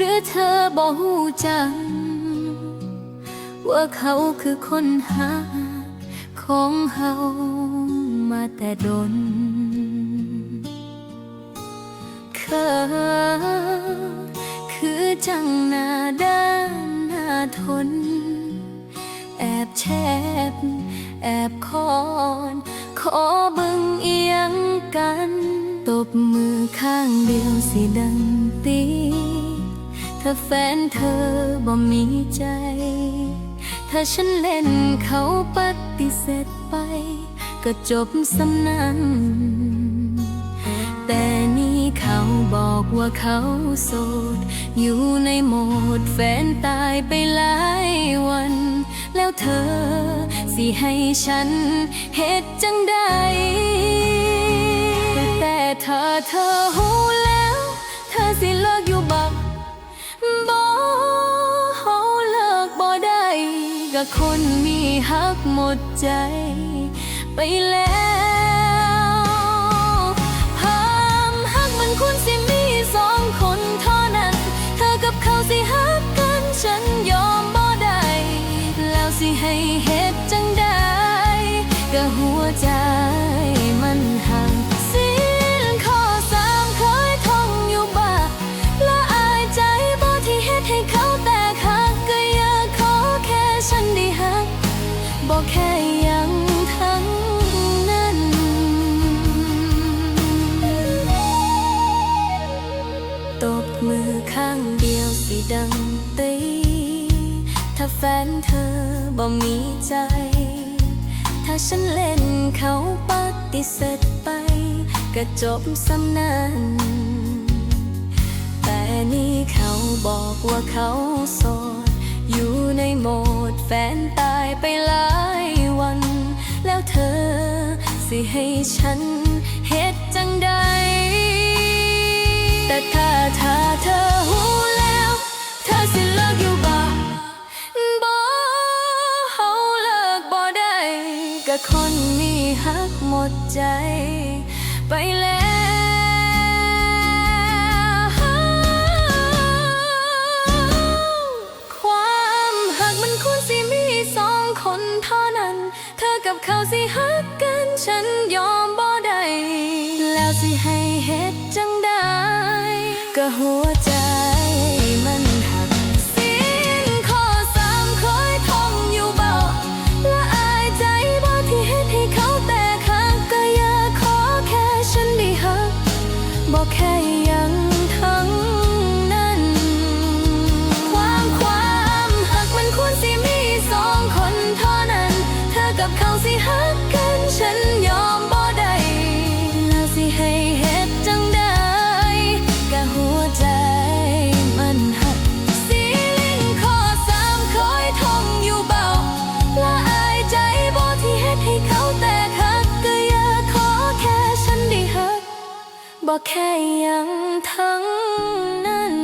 หรือเธอบอกหูจัง ว่าเขาคือคนหาของเฮามาแต่ดนเคยคือจังหน้าด้านหน้าทน แอบแชบ แอบคอน ขอบึงเอียงกัน ตบมือข้างเดียวสิดังตี ถ้าแฟนเธอบ่มีใจ ถ้าฉันเล่นเขาปฏิเสธไป ก็จบสำนันแต่นี่เขาบอกว่าเขาโสด อยู่ในโหมดแฟนตายไปหลายวัน แล้วเธอสิให้ฉันเหตุจังใด แต่ถ้าเธอหูแล้ว เธอสิเลิกอยู่ กับคนมีฮักหมดใจไปแล้วความฮักมันคุณสิมีสองคนเท่านั้น เธอกับเขาสิฮักกันฉันยอมบ่ได้ แล้วสิให้เหตุจังได้กับหัวใจ แฟนเธอบ่มีใจ ถ้าฉันเล่นเขาปฏิเสธไปก็จบสำนันแต่นี่เขาบอกว่าเขาโสด อยู่ในโหมดแฟนตายไปหลายวัน แล้วเธอสิให้ฉันเหตุจังใด แต่ถ้าถ้าเธอหูแล้ว เธอสิเลิก คนมีฮักหมดใจ ไปแล้ว ความหักมันควรสิมีสองคนเท่านั้น เธอกับเขาสิฮักกันฉันยอมบ่ได้ แล้วสิให้เหตุจังได้ก็หัวใจ บอกแค่ยังทั้งนั้น